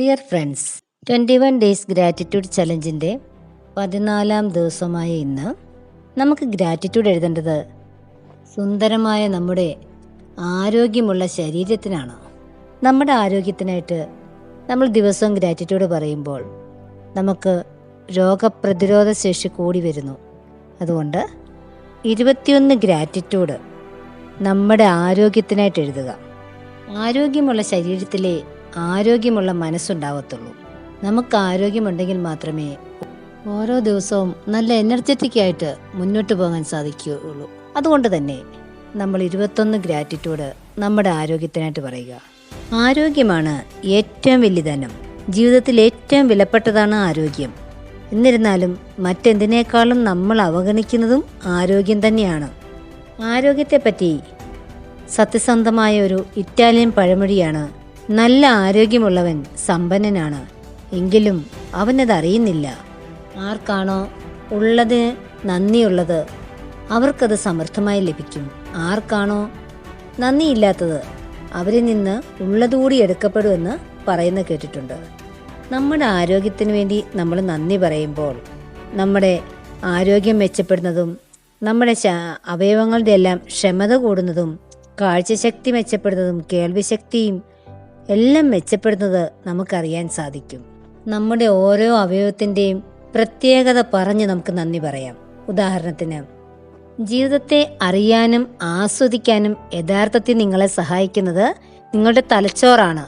Dear friends twenty one days gratitude ചലഞ്ചിന്റെ പതിനാലാം ദിവസമായ ഇന്ന് നമുക്ക് ഗ്രാറ്റിറ്റ്യൂഡ് എഴുതേണ്ടത് സുന്ദരമായ നമ്മുടെ ആരോഗ്യമുള്ള ശരീരത്തിനാണ്. നമ്മുടെ ആരോഗ്യത്തിനായിട്ട് നമ്മൾ ദിവസവും ഗ്രാറ്റിറ്റ്യൂഡ് പറയുമ്പോൾ നമുക്ക് രോഗപ്രതിരോധ ശേഷി കൂടി വരുന്നു. അതുകൊണ്ട് ഇരുപത്തിയൊന്ന് ഗ്രാറ്റിറ്റ്യൂഡ് നമ്മുടെ ആരോഗ്യത്തിനായിട്ട് എഴുതുക. ആരോഗ്യമുള്ള ശരീരത്തിലെ ആരോഗ്യമുള്ള മനസ്സുണ്ടാവത്തുള്ളൂ. നമുക്ക് ആരോഗ്യമുണ്ടെങ്കിൽ മാത്രമേ ഓരോ ദിവസവും നല്ല എനർജറ്റിക് ആയിട്ട് മുന്നോട്ട് പോകാൻ സാധിക്കുകയുള്ളൂ. അതുകൊണ്ട് തന്നെ നമ്മൾ ഇരുപത്തൊന്ന് ഗ്രാറ്റിറ്റ്യൂഡ് നമ്മുടെ ആരോഗ്യത്തിനായിട്ട് പറയുക. ആരോഗ്യമാണ് ഏറ്റവും വലിയ ധനം. ജീവിതത്തിൽ ഏറ്റവും വിലപ്പെട്ടതാണ് ആരോഗ്യം. എന്നിരുന്നാലും മറ്റെന്തിനേക്കാളും നമ്മൾ അവഗണിക്കുന്നതും ആരോഗ്യം തന്നെയാണ്. ആരോഗ്യത്തെപ്പറ്റി സത്യസന്ധമായ ഒരു ഇറ്റാലിയൻ പഴമൊഴിയാണ് നല്ല ആരോഗ്യമുള്ളവൻ സമ്പന്നനാണ്. എങ്കിലും അവനത് അറിയുന്നില്ല ആർക്കാണോ ഉള്ളത് നന്ദിയുള്ളത് അവർക്കത് സമർത്ഥമായി ലഭിക്കും. ആർക്കാണോ നന്ദിയില്ലാത്തത് അവരിൽ നിന്ന് ഉള്ളതുകൂടി എടുക്കപ്പെടുമെന്ന് പറയുന്ന കേട്ടിട്ടുണ്ട്. നമ്മുടെ ആരോഗ്യത്തിന് വേണ്ടി നമ്മൾ നന്ദി പറയുമ്പോൾ നമ്മുടെ ആരോഗ്യം മെച്ചപ്പെടുന്നതും നമ്മുടെ അവയവങ്ങളുടെ എല്ലാം ക്ഷമത കൂടുന്നതും കാഴ്ചശക്തി മെച്ചപ്പെടുന്നതും കേൾവിശക്തിയും എല്ലാം മെച്ചപ്പെടുന്നത് നമുക്കറിയാൻ സാധിക്കും. നമ്മുടെ ഓരോ അവയവത്തിന്റെയും പ്രത്യേകത പറഞ്ഞ് നമുക്ക് നന്ദി പറയാം. ഉദാഹരണത്തിന് ജീവിതത്തെ അറിയാനും ആസ്വദിക്കാനും യഥാർത്ഥത്തിൽ നിങ്ങളെ സഹായിക്കുന്നത് നിങ്ങളുടെ തലച്ചോറാണ്.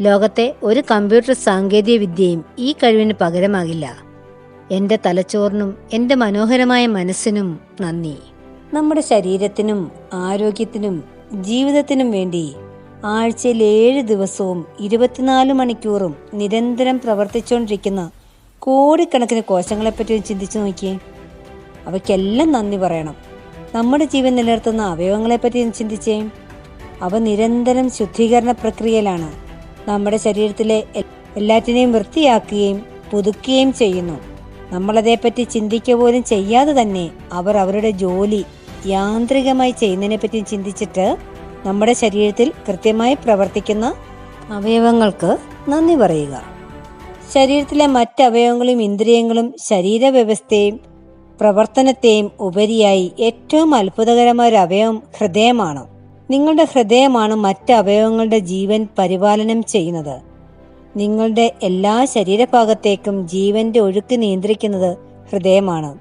ലോകത്തെ ഒരു കമ്പ്യൂട്ടർ സാങ്കേതിക വിദ്യയും ഈ കഴിവിന് പകരമാകില്ല. എന്റെ തലച്ചോറിനും എന്റെ മനോഹരമായ മനസ്സിനും നന്ദി. നമ്മുടെ ശരീരത്തിനും ആരോഗ്യത്തിനും ജീവിതത്തിനും വേണ്ടി ആഴ്ചയിൽ ഏഴ് ദിവസവും ഇരുപത്തിനാല് മണിക്കൂറും നിരന്തരം പ്രവർത്തിച്ചുകൊണ്ടിരിക്കുന്ന കോടിക്കണക്കിന് കോശങ്ങളെപ്പറ്റി ചിന്തിച്ചു നോക്കിയേ. അവയ്ക്കെല്ലാം നന്ദി പറയണം. നമ്മുടെ ജീവൻ നിലനിർത്തുന്ന അവയവങ്ങളെപ്പറ്റി ചിന്തിച്ചേ. അവ നിരന്തരം ശുദ്ധീകരണ പ്രക്രിയയിലാണ് നമ്മുടെ ശരീരത്തിലെ എല്ലാറ്റിനെയും വൃത്തിയാക്കുകയും പുതുക്കുകയും ചെയ്യുന്നു. നമ്മളതേപ്പറ്റി ചിന്തിക്കുക പോലും ചെയ്യാതെ തന്നെ അവർ അവരുടെ ജോലി യാന്ത്രികമായി ചെയ്യുന്നതിനെപ്പറ്റി ചിന്തിച്ചിട്ട് നമ്മുടെ ശരീരത്തിൽ കൃത്യമായി പ്രവർത്തിക്കുന്ന അവയവങ്ങൾക്ക് നന്ദി പറയുക. ശരീരത്തിലെ മറ്റ് അവയവങ്ങളും ഇന്ദ്രിയങ്ങളും ശരീരവ്യവസ്ഥയും പ്രവർത്തനത്തെയും ഉപരിയായി ഏറ്റവും അത്ഭുതകരമായ ഒരു അവയവം ഹൃദയമാണ്. നിങ്ങളുടെ ഹൃദയമാണ് മറ്റ് അവയവങ്ങളുടെ ജീവൻ പരിപാലനം ചെയ്യുന്നത്. നിങ്ങളുടെ എല്ലാ ശരീരഭാഗത്തേക്കും ജീവന്റെ ഒഴുക്ക് നിയന്ത്രിക്കുന്നത് ഹൃദയമാണ്.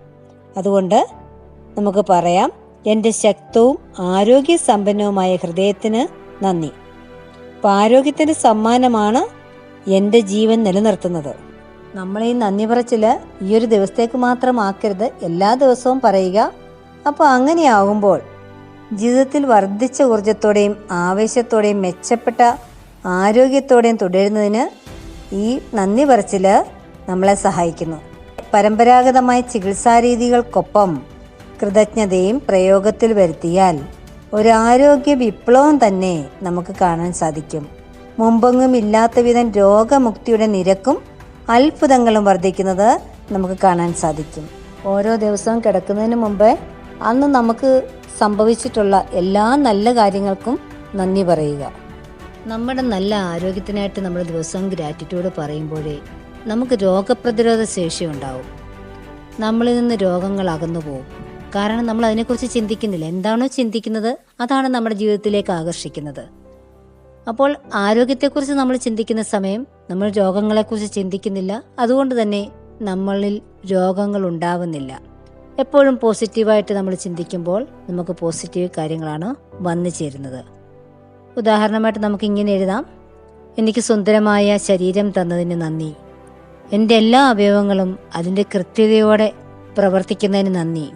അതുകൊണ്ട് നമുക്ക് പറയാം എന്റെ ശക്തവും ആരോഗ്യസമ്പന്നവുമായ ഹൃദയത്തിന് നന്ദി. അപ്പം ആരോഗ്യത്തിന്റെ സമ്മാനമാണ് എന്റെ ജീവൻ നിലനിർത്തുന്നത്. നമ്മളെ ഈ നന്ദി പറച്ചിൽ ഈ ഒരു ദിവസത്തേക്ക് മാത്രമാക്കരുത് എല്ലാ ദിവസവും പറയുക. അപ്പോൾ അങ്ങനെയാകുമ്പോൾ ജീവിതത്തിൽ വർദ്ധിച്ച ഊർജത്തോടെയും ആവേശത്തോടെയും മെച്ചപ്പെട്ട ആരോഗ്യത്തോടെയും തുടരുന്നതിന് ഈ നന്ദി പറച്ചിൽ നമ്മളെ സഹായിക്കുന്നു. പരമ്പരാഗതമായ ചികിത്സാരീതികൾക്കൊപ്പം കൃതജ്ഞതയും പ്രയോഗത്തിൽ വരുത്തിയാൽ ഒരു ആരോഗ്യ വിപ്ലവം തന്നെ നമുക്ക് കാണാൻ സാധിക്കും. മുമ്പെങ്ങും ഇല്ലാത്ത വിധം രോഗമുക്തിയുടെ നിരക്കും അത്ഭുതങ്ങളും വർദ്ധിക്കുന്നത് നമുക്ക് കാണാൻ സാധിക്കും. ഓരോ ദിവസവും കിടക്കുന്നതിന് മുമ്പേ അന്ന് നമുക്ക് സംഭവിച്ചിട്ടുള്ള എല്ലാ നല്ല കാര്യങ്ങൾക്കും നന്ദി പറയുക. നമ്മുടെ നല്ല ആരോഗ്യത്തിനായിട്ട് നമ്മൾ ദിവസവും ഗ്രാറ്റിറ്റ്യൂഡ് പറയുമ്പോഴേ നമുക്ക് രോഗപ്രതിരോധ ശേഷി ഉണ്ടാവും. നമ്മളിൽ നിന്ന് രോഗങ്ങൾ അകന്നു പോകും കാരണം നമ്മൾ അതിനെക്കുറിച്ച് ചിന്തിക്കുന്നില്ല. എന്താണോ ചിന്തിക്കുന്നത് അതാണ് നമ്മുടെ ജീവിതത്തിലേക്ക് ആകർഷിക്കുന്നത്. അപ്പോൾ ആരോഗ്യത്തെക്കുറിച്ച് നമ്മൾ ചിന്തിക്കുന്ന സമയം നമ്മൾ രോഗങ്ങളെക്കുറിച്ച് ചിന്തിക്കുന്നില്ല. അതുകൊണ്ട് തന്നെ നമ്മളിൽ രോഗങ്ങൾ ഉണ്ടാവുന്നില്ല. എപ്പോഴും പോസിറ്റീവായിട്ട് നമ്മൾ ചിന്തിക്കുമ്പോൾ നമുക്ക് പോസിറ്റീവ് കാര്യങ്ങളാണ് വന്നു ചേരുന്നത്. ഉദാഹരണമായിട്ട് നമുക്ക് ഇങ്ങനെ എഴുതാം. എനിക്ക് സുന്ദരമായ ശരീരം തന്നതിന് നന്ദി. എന്റെ എല്ലാ അവയവങ്ങളും അതിന്റെ കൃത്യതയോടെ പ്രവർത്തിക്കുന്നതിന് നന്ദി.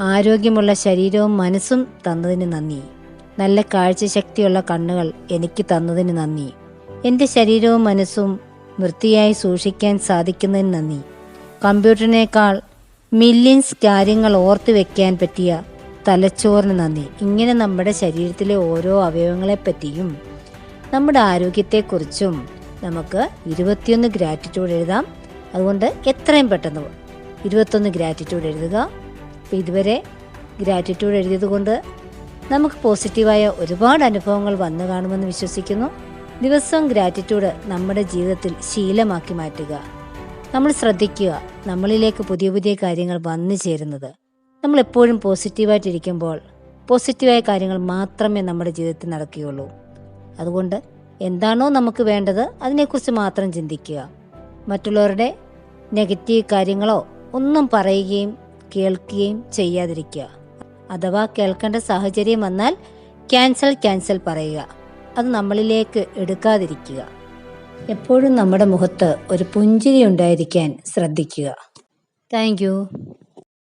ആരോഗ്യമുള്ള ശരീരവും മനസ്സും തന്നതിന് നന്ദി. നല്ല കാഴ്ചശക്തിയുള്ള കണ്ണുകൾ എനിക്ക് തന്നതിന് നന്ദി. എന്റെ ശരീരവും മനസ്സും വൃത്തിയായി സൂക്ഷിക്കാൻ സാധിക്കുന്നതിന് നന്ദി. കമ്പ്യൂട്ടറിനേക്കാൾ മില്യൻസ് കാര്യങ്ങൾ ഓർത്തു വെക്കാൻ പറ്റിയ തലച്ചോറിന് നന്ദി. ഇങ്ങനെ നമ്മുടെ ശരീരത്തിലെ ഓരോ അവയവങ്ങളെപ്പറ്റിയും നമ്മുടെ ആരോഗ്യത്തെക്കുറിച്ചും നമുക്ക് ഇരുപത്തിയൊന്ന് ഗ്രാറ്റിറ്റ്യൂഡ് എഴുതാം. അതുകൊണ്ട് എത്രയും പെട്ടെന്ന് ഇരുപത്തൊന്ന് ഗ്രാറ്റിറ്റ്യൂഡ് എഴുതുക. അപ്പോൾ ഇതുവരെ ഗ്രാറ്റിറ്റ്യൂഡ് എഴുതിയത് കൊണ്ട് നമുക്ക് പോസിറ്റീവായ ഒരുപാട് അനുഭവങ്ങൾ വന്നു കാണുമെന്ന് വിശ്വസിക്കുന്നു. ദിവസവും ഗ്രാറ്റിറ്റ്യൂഡ് നമ്മുടെ ജീവിതത്തിൽ ശീലമാക്കി മാറ്റുക. നമ്മൾ ശ്രദ്ധിക്കുക നമ്മളിലേക്ക് പുതിയ പുതിയ കാര്യങ്ങൾ വന്നു ചേരുന്നത്. നമ്മൾ എപ്പോഴും പോസിറ്റീവായിട്ടിരിക്കുമ്പോൾ പോസിറ്റീവായ കാര്യങ്ങൾ മാത്രമേ നമ്മുടെ ജീവിതത്തിൽ നടക്കുകയുള്ളൂ. അതുകൊണ്ട് എന്താണോ നമുക്ക് വേണ്ടത് അതിനെക്കുറിച്ച് മാത്രം ചിന്തിക്കുക. മറ്റുള്ളവരുടെ നെഗറ്റീവ് കാര്യങ്ങളോ ഒന്നും പറയുകയും കേൾക്കുകയും ചെയ്യാതിരിക്കുക. അഥവാ കേൾക്കേണ്ട സാഹചര്യം വന്നാൽ ക്യാൻസൽ ക്യാൻസൽ പറയുക. അത് നമ്മളിലേക്ക് എടുക്കാതിരിക്കുക. എപ്പോഴും നമ്മുടെ മുഖത്ത് ഒരു പുഞ്ചിരി ഉണ്ടായിരിക്കാൻ ശ്രദ്ധിക്കുക. താങ്ക്